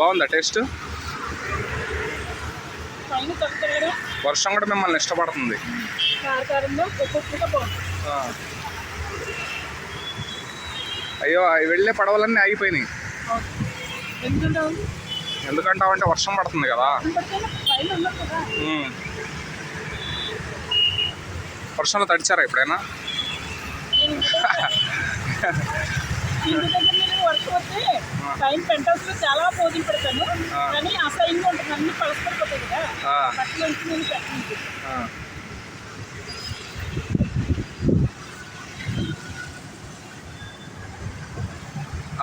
బాగుందా టేస్ట్? వర్షం కూడా మిమ్మల్ని ఇష్టపడుతుంది. అయ్యో అవి వెళ్ళే పడవలన్నీ ఆగిపోయినాయి. ఎందుకంటే ఎందుకంటావంటే వర్షం పడుతుంది కదా. వర్షంలో తడిచారా ఎప్పుడైనా? పైన పెంట్ హౌస్లో చాలా భోజనం పెడతాను. కానీ అసహ్యంగా ఉంటుంది అన్ని పలసపడిపోతాయి కదా. బట్టలు నేను.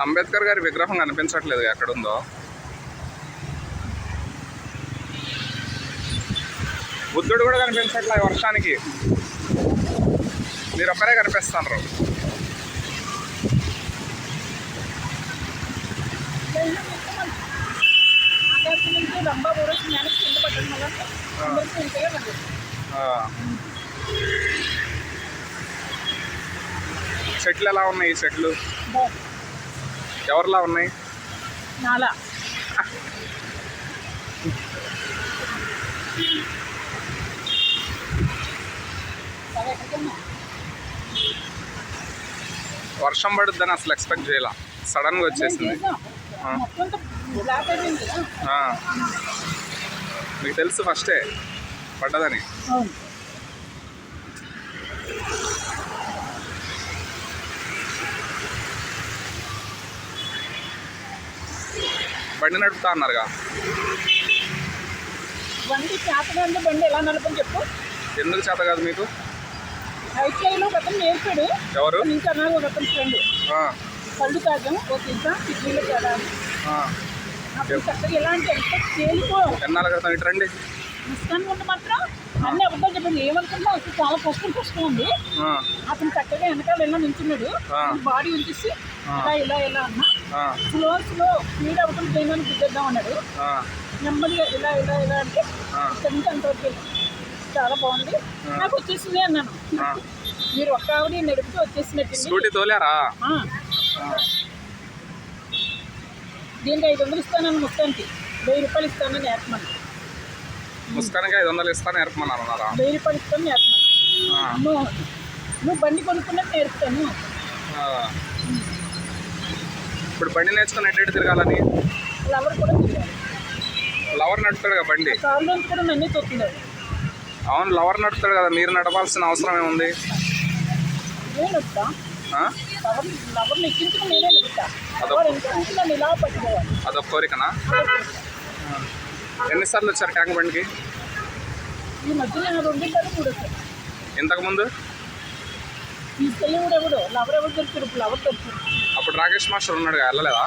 అంబేద్కర్ గారి విగ్రహం కనిపించట్లేదు ఎక్కడుందో బుద్ధుడు కూడా కనిపించట్లే ఈ వర్షానికి మీరు ఒక్కరే కనిపిస్తున్నారు ఆకాశం నుంచి రంభా ఊరేసి నేను కింద పట్టడం వల్ల అందరికీ ఇంతగా కనిపిస్తుంది ఆ. చెట్లు ఎలా ఉన్నాయి ఈ చెట్లు? ఎవరిలా ఉన్నాయి? నాలా. వర్షం పడుద్దని అసలు ఎక్స్పెక్ట్ చేయాల. సడన్గా వచ్చేసింది. మీకు తెలుసు ఫస్టే పడ్డదని బండి నడుపుతా అన్నారుగా? బండి చేతగా బండి ఎలా నడపని చెప్పు. ఎందుకు చేత కాదు మీకు? ఐటీఐలో అతను నేర్పాడు. ఎవరు? ఇంకా నాకు అతని ఫ్రెండ్. కళ్ళు తాగం ఒక ఇంత కిడ్నీలో తేడా. ఆ. అప్పుడు చక్కగా ఎలాంటి ఎన్నాళ్ళ క్రితం ఇటు రండి. ఇస్తాను ముందు మాత్రం అన్ని అబద్ధాలు చెప్పింది ఏమనుకున్నా అసలు చాలా కష్టం కష్టం ఉంది అతను చక్కగా వెనకాల ఎలా నించున్నాడు. బాడీ ఉంచేసి ఇలా ఇలా ఇలా అన్నా. స్లో స్లో స్పీడ్ అవ్వకుండా చేయమని గుద్దేద్దాం అన్నాడు. నెమ్మదిగా ఇలా ఇలా ఇలా అంటే. ఇక్కడి నుంచి అంతవరకు వెళ్ళాం. చాలా బాగుంది. నాకు వచ్చేసింది అన్నాను. మీరు ఒక్క ఆవిడ నడిపితే వచ్చేసినట్టు స్కూటీ తోలారా? దీనికి ఐదు వందలు ఇస్తానని మొత్తానికి వెయ్యి రూపాయలు ఇస్తానని నేర్పమని ముస్కానికి ఐదు వందలు ఇస్తాను నేర్పమన్నారు అన్నారా? వెయ్యి రూపాయలు ఇస్తాను నేర్పమని నువ్వు బండి కొనుక్కున్నట్టు నేర్పుతాను. ఇప్పుడు బండి నేర్చుకుని ఎటు ఎటు తిరగాలని? లవర్ కూడా లవర్ నడుపుతాడు కదా బండి? కాళ్ళు కూడా నన్నే తొక్కున్నాడు. అవును లవర్ నడుపుతాడు కదా మీరు నడపాల్సిన అవసరం ఏముంది? నేను లవర్ లవర్ని ఎక్కించుకుని నేనే అదొక- వాడు ఎంత నన్ను ఇలా పట్టుకోవాలి. అదొక కోరికనా? ఎన్నిసార్లు వచ్చారు ట్యాంక్ బండికి? ఈ మధ్య నేను రెండు కాదు మూడు వస్తాను ఇంతకుముందు? తీసుకెళ్ళి కూడా ఎవడు? లవర్ ఎవరు దొరుకుతారు ఇప్పుడు లవర్ దొరుకుతారు? అప్పుడు రాకేష్ మాస్టర్ ఉన్నాడు వెళ్ళలేదా?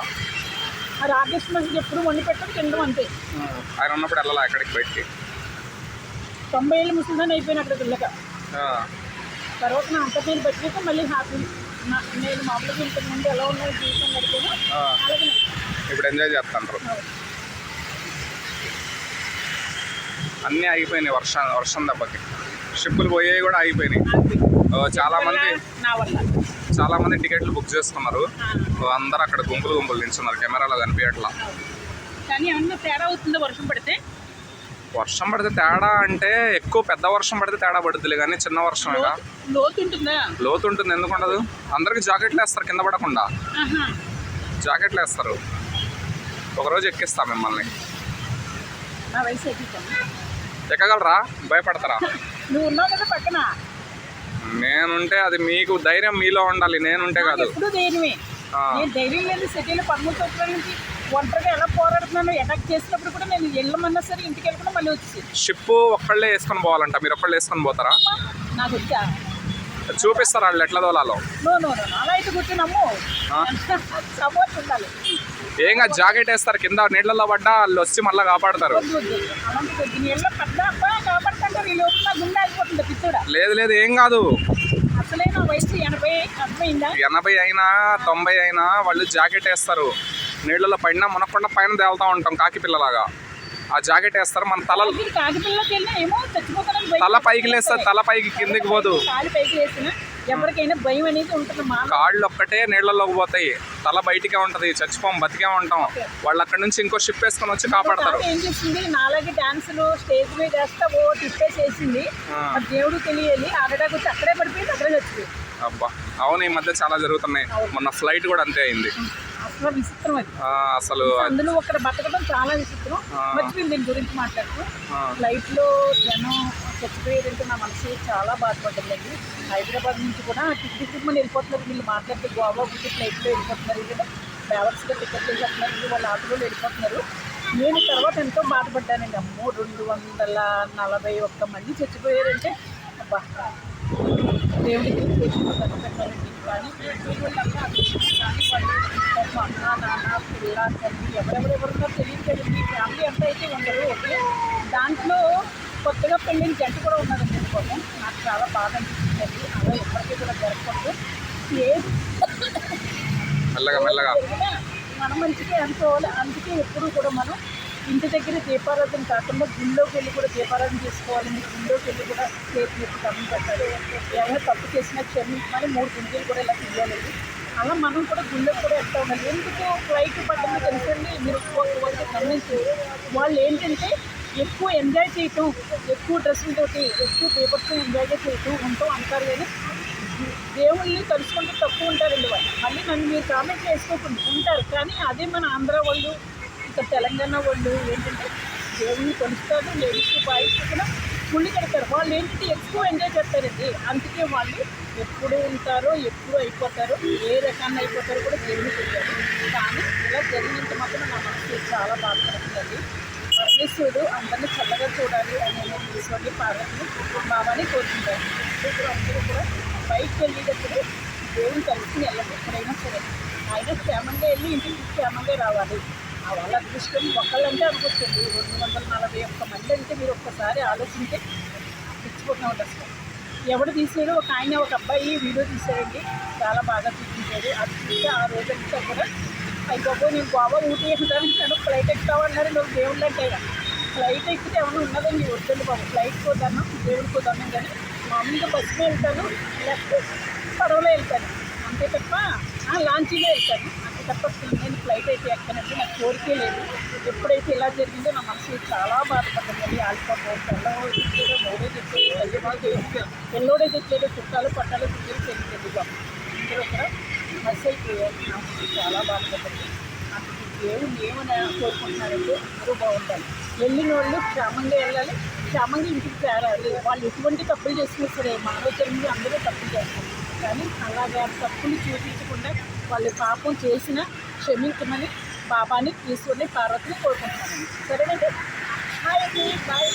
ఆ రాకేష్ మధ్య ఎప్పుడు వండి పెట్టడం తినడం అంతే. ఆయన ఉన్నప్పుడు వెళ్ళాలా ఎక్కడికి బయటికి? తొంభై ఏళ్ళు ముసలిదాన్ని అయిపోయిన అక్కడికి వెళ్ళక. తర్వాత నా అంత నేను పెట్టాక మళ్ళీ హ్యాపీ. నేను మామూలుగా ఇంతకు ముందు ఎలా ఉన్నాయో జీవితం గడిపాను ఆ. అలాగే నడిపాను. ఇప్పుడు ఎంజాయ్ చేస్తుంటారు అన్నీ ఆగిపోయినాయి వర్షం వర్షం దెబ్బకి. షిప్పులు పోయేవి కూడా ఆగిపోయినాయి. చాలా మంది చాలా మంది టికెట్లు బుక్ చేసుకున్నారు. అందరూ అక్కడ గుంపులు గుంపులు నిల్చున్నారు కెమెరాలో కనిపించట్లా. కానీ ఏమన్నా తేడా అవుతుందో వర్షం పడితే వర్షం పడితే తేడా అంటే ఎక్కువ పెద్ద వర్షం పడితే తేడా పడుద్దిలే కానీ చిన్న వర్షమేగా లోతు ఉంటుందా లోతు ఉంటుంది ఎందుకు ఉండదు అందరికి జాకెట్లు వేస్తారు కింద పడకుండా. జాకెట్లు వేస్తారు. ఒకరోజు ఎక్కిస్తా మిమ్మల్ని. ఎక్కగలరా? భయపడతారా? నేనుంటే అది మీకు ధైర్యం మీలో ఉండాలి నేనుంటే కాదు. ధైర్యం లేదు సిటీలో ఒంటరిగా ఎలా పోరాడుతున్నాను అటాక్ చేసినప్పుడు కూడా నేను వెళ్ళమన్నా సరే ఇంటికి వెళ్ళకుండా మళ్ళీ వచ్చేసి షిప్ ఒక్కళ్ళే వేసుకొని పోవాలంట. మీరు ఒక్కళ్ళు వేసుకొని పోతారా? నాకు వచ్చా? చూపిస్తారా వాళ్ళు ఎట్లా తోలాలో? నో నో నో అలా అయితే కూర్చున్నాము? సపోర్ట్ ఉండాలి. ఏం కాదు జాకెట్ వేస్తారు. కింద నీళ్ళల్లో పడ్డా వాళ్ళు వచ్చి మళ్ళీ కాపాడతారు. లేదు లేదు ఏం కాదు. ఎనభై అయినా తొంభై అయినా వాళ్ళు జాకెట్ వేస్తారు. నీళ్ళలో పడినా మునక్కుండా పైన తేలుతా ఉంటాం కాకి పిల్లలాగా. ఆ జాకెట్ వేస్తారు మన తల. తల పైకి లేస్తే తల పైకి కిందికి పోదు. కాలు పైకి వేసిన ఎవరికైనా భయం అనేది ఉంటుంది కాళ్ళు ఒక్కటే నీళ్ళలోకి పోతాయి. తల బయటికే ఉంటది చచ్చిపోం బతికే ఉంటాం. వాళ్ళు అక్కడ నుంచి ఇంకో షిప్ వేసుకొని వచ్చి కాపాడతారు. ఏం చేసింది? నాలాగే డాన్సులు స్టేజ్ మీద వేస్తా ఓ తిప్పేసేసింది. ఆ. అది దేవుడు తెలియాలి వచ్చి అక్కడే పడిపోయింది అక్కడే చచ్చిపోయింది. అబ్బా అవును ఈ మధ్య చాలా జరుగుతున్నాయి. మొన్న ఫ్లైట్ కూడా అంతే అయింది. అసలు విచిత్రం అది అసలు అందులో ఒకరు బతకడం చాలా విచిత్రం. ఆ. మర్చిపోయింది దీని గురించి మాట్లాడుతూ ఫ్లైట్లో జనం చచ్చిపోయారంటే నా మనసు చాలా బాధపడ్డదండి హైదరాబాద్ నుంచి కూడా టికెట్ మన వెళ్ళిపోతున్నారు. వీళ్ళు మాట్లాడితే గోవా బుద్ధి ఫ్లైట్లో వెళ్ళిపోతున్నారు. కదా ట్రావెల్స్గా టికెట్ చేసేస్తున్నారు వాళ్ళ ఆటోలో వెళ్ళిపోతున్నారు. నేను తర్వాత ఎంతో బాధపడ్డానండి. అమ్మో రెండు వందల నలభై ఒక్క మంది చచ్చిపోయారంటే అబ్బా. దేవుడికి చేసిన పెట్టాలండి కానీ వీళ్ళంతా అన్న నాన్న పిల్ల తల్లి ఎవరెవరెవరున్నా తెలియదు కదండి మీ ఫ్యామిలీ ఎంత అయితే ఉండరు ఓకే దాంట్లో కొత్తగా పెళ్ళిన జంట కూడా ఉన్నారండి పాపం నాకు చాలా బాధ అనిపిస్తుంది అలా ఎప్పటికీ కూడా జరగకూడదు ఏది మెల్లగా. మన మంచిగా అనుకోవాలి అందుకే ఎప్పుడు కూడా మనం ఇంటి దగ్గర దీపారాధన కాకుండా గుళ్ళోకి వెళ్ళి కూడా దీపారాధన చేసుకోవాలండి గుళ్ళోకి వెళ్ళి కూడా చేతి మీద కమ్మి పెట్టాలి ఏమైనా తప్పు చేసినా క్షమించమని మూడు గుంజలు కూడా ఇలా తీయాలండి అలా మనం కూడా గుళ్ళోకి కూడా వెళ్తా ఉండాలి. ఎందుకు ఫ్లైట్ పడ్డమో తెలుసండి? మీరు ఒక్కొక్క గమనించి. వాళ్ళు ఏంటంటే ఎక్కువ ఎంజాయ్ చేయటం ఎక్కువ డ్రెస్సులతోటి ఎక్కువ పేపర్స్ ఎంజాయ్గా చేయటం ఉంటాం అంటారు కానీ దేవుళ్ళని తలుచుకుంటే తక్కువ ఉంటారండి వాళ్ళు. మళ్ళీ నన్ను మీరు కామెంట్ చేసుకోకుండా ఉంటారు. కానీ అదే మన ఆంధ్ర వాళ్ళు ఇక్కడ తెలంగాణ వాళ్ళు ఏంటంటే దేవుళ్ళని కొలుస్తారు లేడీస్ బాయ్స్ కూడా గుళ్ళు కడతారు. వాళ్ళు ఏంటంటే ఎక్కువ ఎంజాయ్ చేస్తారండి. అందుకే వాళ్ళు ఎప్పుడు ఉంటారో ఎప్పుడు అయిపోతారో ఏ రకాన్ని అయిపోతారో కూడా దేవుని తెలియదు. కానీ ఇలా జరిగినంత మాత్రం నా మనసు చాలా బాధపడుతుంది పరమేశ్వరుడు అందరినీ చల్లగా చూడాలి అని నేను ఈశ్వరుని పార్వతిని బాబాని కోరుకుంటాను. ఇప్పుడు అందరూ కూడా బయటకు వెళ్ళేటప్పుడు దేవుని కలిసి వెళ్ళండి. ఎక్కడైనా సరే. ఆయన క్షేమంగా వెళ్ళి ఇంటికి క్షేమంగా రావాలి. వాళ్ళ అదృష్టం ఒకళ్ళంటే అనుకోవచ్చండి రెండు వందల నలభై ఒక్క మంది అంటే మీరు ఒక్కసారి ఆలోచించి పిచ్చిపోతూ అసలు. ఎవడు తీసాడు? ఒక ఆయన ఒక అబ్బాయి వీడియో తీసాడండి చాలా బాగా చూపించాడు అది చూస్తే ఆ రోజంతా కూడా అయిపోయి నేను గోవా ఊటీ ఎక్కుతాను ఫ్లైట్ ఎక్కుతామన్నారు నువ్వు దేవుళ్ళు అంటే ఫ్లైట్ ఎక్కితే ఏమైనా ఉన్నదండి? వద్దండి బాబు. ఫ్లైట్ పోతాను దేవుడికి పోతాను కానీ మామూలుగా బస్సులో వెళ్తాను లేకపోతే పడవలో వెళ్తాను. అంతే తప్ప ఆ, లాంచీలో వెళ్తాను. తప్పకుండా నేను ఫ్లైట్ అయితే ఎక్కనంటే నాకు కోరికే లేదు. ఎప్పుడైతే ఇలా జరిగిందో నా మనసు చాలా బాధపడ్డది ఆల్ఫా పోస్ట్ ఎల్లవో తెచ్చాడో మూడో తెచ్చాడో తెచ్చాడు ఎల్లోడే తెచ్చాడో చుట్టాలు పట్టాలు తెలియదు తెలియదు బాబు అందరూ కూడా మస్ అయిపోయారు. చాలా బాధపడుతుంది అందుకు దేవుడు ఏమని కోరుకుంటున్నారంటే అందరూ బాగుండాలి. వెళ్ళిన వాళ్ళు క్షేమంగా వెళ్ళాలి. క్షేమంగా ఇంటికి చేరాలి. వాళ్ళు ఎటువంటి తప్పులు చేసుకుని సరే మానవ జన్మలు అందరూ తప్పులు చేస్తారు. కానీ అలాగా తప్పులు చూపించకుండా వాళ్ళు పాపం చేసిన క్షమించమని బాబాని తీసుకుని పార్వతిని కోరుకుంటున్నాను. సరేనండి? Hi bye